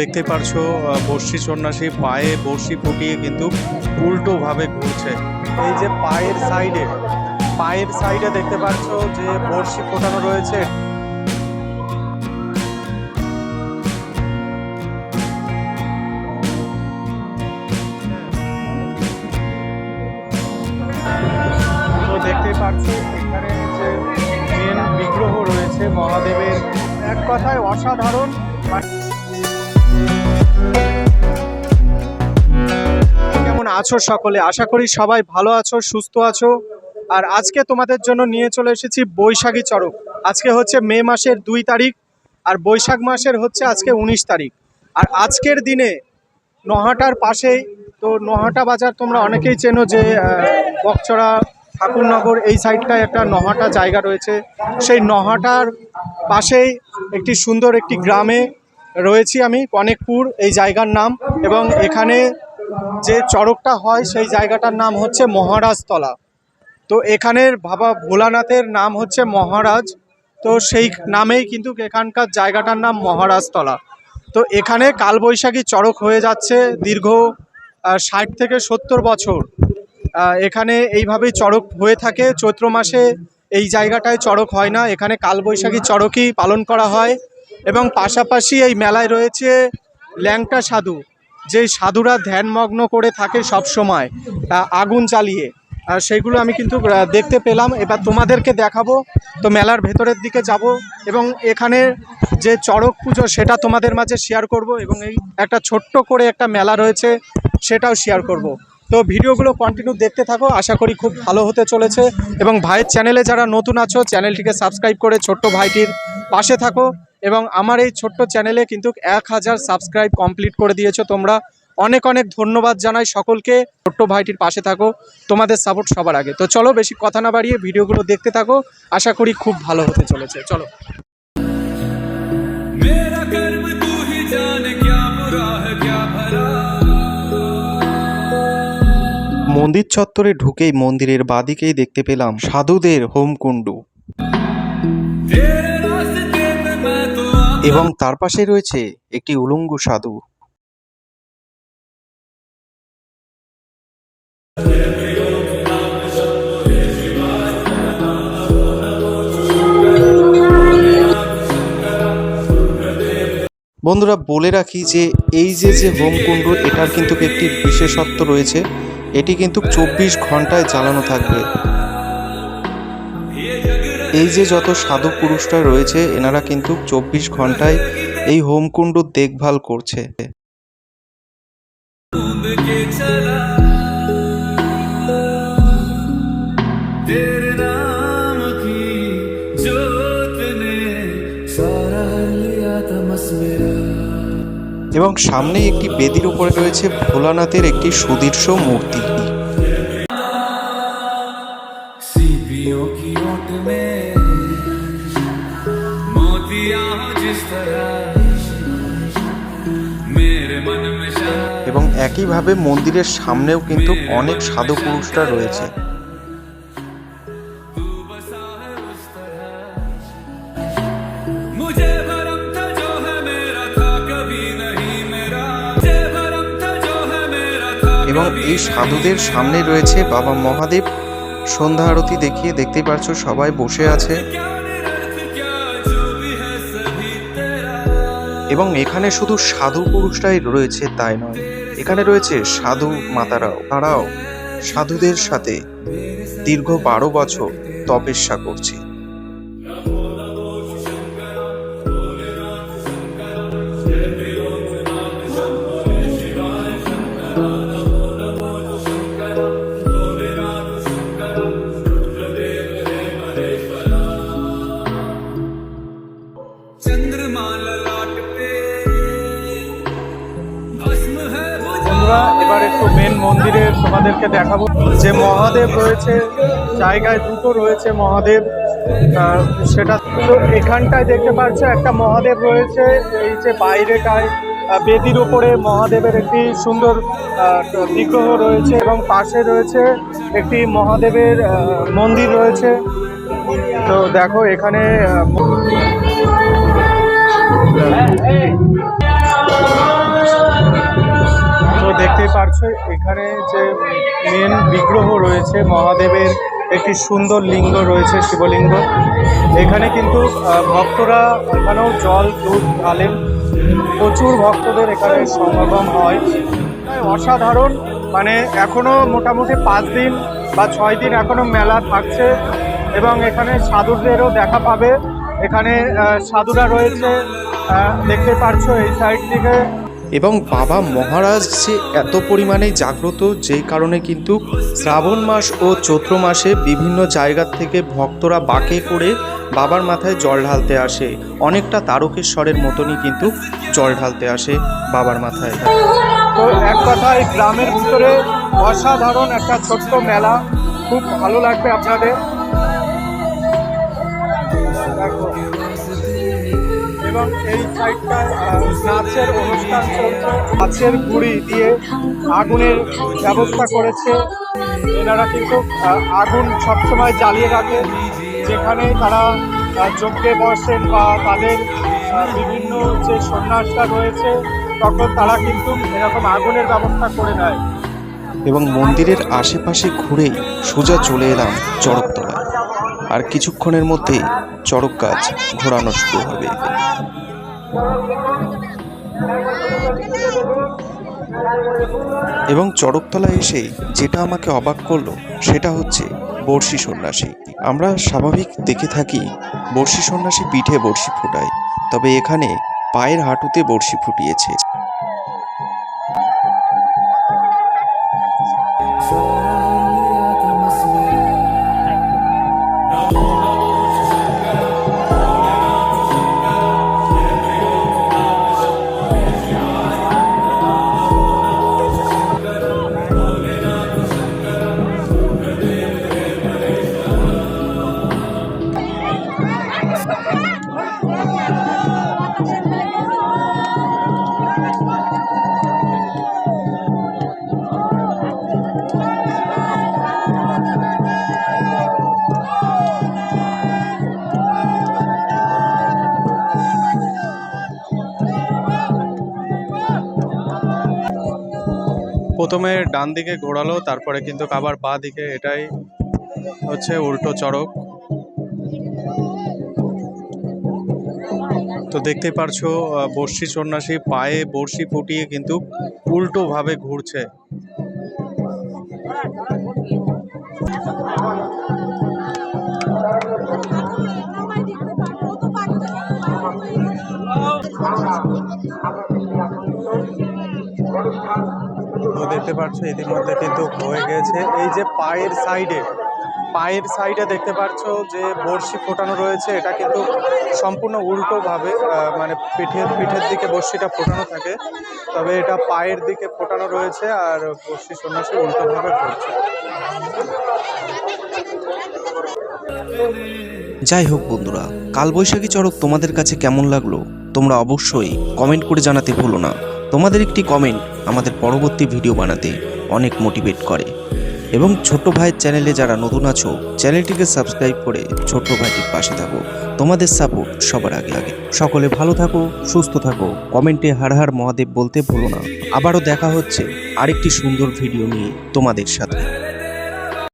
দেখতে পারছ বড়শি সন্ন্যাসী পায়ে বড়শি ফুটিয়ে কিন্তু উল্টো ভাবে ঘুরছে। এই যে পায়ের সাইডে পায়ের সাইডে দেখতে পাচ্ছো যে বড়শি ফোটানো রয়েছে। তো দেখতেই পাচ্ছি এখানে যে মেন বিগ্রহ রয়েছে মহাদেবের। এক কথায় অসাধারণ। কেমন আছো সকলে? আশা করি সবাই ভালো আছো, সুস্থ আছো। আর আজকে তোমাদের জন্য নিয়ে চলে এসেছি বৈশাখী চড়ক। আজকে হচ্ছে মে মাসের দুই তারিখ, আর বৈশাখ মাসের হচ্ছে আজকে উনিশ তারিখ। আর আজকের দিনে নহাটার পাশেই, তো নহাটা বাজার তোমরা অনেকেই চেনো যে বকচড়া, ঠাকুরনগর, এই সাইডটায় একটা নহাটা জায়গা রয়েছে। সেই নহাটার পাশেই একটি সুন্দর একটি গ্রামে রয়েছি আমি কনেকপুর এই জায়গার নাম এবং এখানে যে চড়কটা হয় সেই জায়গাটার নাম হচ্ছে মহারাজতলা। তো এখানের বাবা ভোলানাথের নাম হচ্ছে মহারাজ। তো সেই নামেই কিন্তু এখানকার জায়গাটার নাম মহারাজতলা। তো এখানে কালবৈশাখী চড়ক হয়ে যাচ্ছে দীর্ঘ ষাট থেকে সত্তর বছর। এখানে এইভাবেই চড়ক হয়ে থাকে। চৈত্র মাসে এই জায়গাটায় চড়ক হয় না। এখানে কালবৈশাখী চড়কই পালন করা হয়। এবং পাশাপাশি এই মেলায় রয়েছে ল্যাংটা সাধু, যেই সাধুরা ধ্যানমগ্ন করে থাকে সব সময় আগুন জ্বালিয়ে। আর সেইগুলো আমি কিন্তু দেখতে পেলাম। এবার তোমাদেরকে দেখাবো। তো মেলার ভেতরের দিকে যাব এবং এখানে যে চড়ক পুজো, সেটা তোমাদের মাঝে শেয়ার করব এবং এই একটা ছোট্ট করে একটা মেলা রয়েছে, সেটাও শেয়ার করব। তো ভিডিওগুলো কন্টিনিউ দেখতে থাকো, আশা করি খুব ভালো হতে চলেছে। এবং ভাইয়ের চ্যানেলে যারা নতুন আছো চ্যানেলটিকে সাবস্ক্রাইব করে ছোট্ট ভাইটির পাশে থাকো। এবং আমার এই ছোট্ট চ্যানেলে কিন্তু এক হাজার সাবস্ক্রাইব কমপ্লিট করে দিয়েছ তোমরা। অনেক অনেক ধন্যবাদ জানাই সকলকে। ছোট্ট ভাইটির পাশে থাকো তোমাদের সাপোর্ট সবার আগে। তো চলো বেশি কথা না বাড়িয়ে ভিডিওগুলো দেখতে থাকো আশা করি খুব ভালো হতে চলেছে। চলো। মন্দির চত্বরে ঢুকেই মন্দিরের বাদিকেই দেখতে পেলাম সাধুদের হোমকুণ্ডু। এবং তার পাশে রয়েছে একটি উলঙ্গ সাধু। বন্ধুরা, বলে রাখি যে এই যে যে হোমকুণ্ড, এটার কিন্তু একটি বিশেষত্ব রয়েছে। এটি কিন্তু চব্বিশ ঘন্টায় জ্বালানো থাকবে। এই যে যত সাধু পুরুষরা রয়েছে, এনারা কিন্তু চব্বিশ ঘন্টায় এই হোমকুণ্ড দেখভাল করছে। এবং সামনে একটি বেদির উপরে রয়েছে ভোলানাথের একটি সুদৃশ্য মূর্তি। একইভাবে মন্দিরের সামনেও কিন্তু অনেক সাধু পুরুষরা রয়েছে। এবং এই সাধুদের সামনে রয়েছে বাবা মহাদেব। সন্ধ্যা আরতি দেখিয়ে দেখতে পারছ সবাই বসে আছে। এবং এখানে শুধু সাধু পুরুষরাই রয়েছে তাই নয়। এখানে রয়েছে সাধু মাতারাও। তারাও সাধুদের সাথে দীর্ঘ বারো বছর তপস্যা করছে। একটু মেন মন্দিরে তোমাদেরকে দেখাবো। যে মহাদেব রয়েছে, জায়গায় দুটো রয়েছে মহাদেব। সেটা তো এখানটায় দেখতে পাচ্ছ একটা মহাদেব রয়েছে, এই যে বাইরেটায় বেদির উপরে মহাদেবের একটি সুন্দর বিগ্রহ রয়েছে এবং পাশে রয়েছে একটি মহাদেবের মন্দির রয়েছে। তো দেখো এখানে পারছ এখানে যে মেন বিগ্রহ রয়েছে, মহাদেবের একটি সুন্দর লিঙ্গ রয়েছে, শিবলিঙ্গ। এখানে কিন্তু ভক্তরা এখানেও জল, দুধ ঢালেন প্রচুর ভক্তদের এখানে সমাগম হয়। অসাধারণ মানে এখনও মোটামুটি পাঁচ দিন বা ছয় দিন এখনও মেলা থাকছে এবং এখানে সাধুদেরও দেখা পাবে। এখানে সাধুরা রয়েছে দেখতে পারছ এই সাইড থেকে। এবং বাবা মহারাজ যে এত পরিমাণে জাগ্রত, যেই কারণে কিন্তু শ্রাবণ মাস ও চৈত্র মাসে বিভিন্ন জায়গা থেকে ভক্তরা বাঁকে করে বাবার মাথায় জল ঢালতে আসে অনেকটা তারকেশ্বরের মতনই কিন্তু জল ঢালতে আসে বাবার মাথায় তো এক কথায় গ্রামের ভিতরে অসাধারণ একটা ছোট্ট মেলা, খুব ভালো লাগবে আপনাদের। এবং এই সাইডটায় আহ, নাচের অনুষ্ঠান চলছে। নাচের গুড়ি দিয়ে আগুনের ব্যবস্থা করেছে। এনারা কিন্তু আগুন সবসময় জ্বালিয়ে রাখে। যেখানে তারা যজ্ঞে বসেন বা তাদের বিভিন্ন যে সন্ন্যাসটা রয়েছে তখন তারা কিন্তু এরকম আগুনের ব্যবস্থা করে দেয়। এবং মন্দিরের আশেপাশে ঘুরেই সোজা চলে এলাম চড়কতলায় আর কিছুক্ষণের মধ্যেই চড়ক গাছ ঘোরানো শুরু হবে। এবং চড়কতলায় এসে যেটা আমাকে অবাক করল, সেটা হচ্ছে বর্ষি সন্ন্যাসী। আমরা স্বাভাবিক দেখে থাকি বর্ষি সন্ন্যাসী পিঠে বর্ষি ফোটায়, তবে এখানে পায়ের হাঁটুতে বর্ষি ফুটিয়েছে। প্রথমে ডান দিকে ঘোরালো, তারপরে কিন্তু আবার বা দিকে, এটাই হচ্ছে উল্টো চড়ক। তো দেখতে পারছ বর্ষি সন্ন্যাসী পায়ে বর্ষি ফুটিয়ে কিন্তু উল্টো ভাবে ঘুরছে তো দেখতে পাচ্ছ ইতিমধ্যে কিন্তু হয়ে গেছে। এই যে পায়ের সাইডে পায়ের সাইডে দেখতে পাচ্ছ যে বড়শি ফোটানো রয়েছে। এটা কিন্তু সম্পূর্ণ উল্টোভাবে মানে পিঠের পিঠের দিকে বড়শিটা ফোটানো থাকে। তবে এটা পায়ের দিকে ফোটানো রয়েছে আর বড়শি সন্ন্যাসী উল্টোভাবে ঘুরছে যাই হোক বন্ধুরা, কালবৈশাখী চড়ক তোমাদের কাছে কেমন লাগল তোমরা অবশ্যই কমেন্ট করে জানাতে ভুলো না। তোমাদের একটি কমেন্ট আমাদের পরবর্তী ভিডিও বানাতে অনেক মোটিভেট করে। এবং ছোট ভাইয়ের চ্যানেলে যারা নতুন আছো চ্যানেলটিকে সাবস্ক্রাইব করে ছোট্ট ভাইটির পাশে থাকো। তোমাদের সাপোর্ট সবার আগে আগে সকলে ভালো থাকো, সুস্থ থাকো। কমেন্টে হার হার মহাদেব বলতে ভুলো না। আবারও দেখা হচ্ছে আরেকটি সুন্দর ভিডিও নিয়ে তোমাদের সাথে।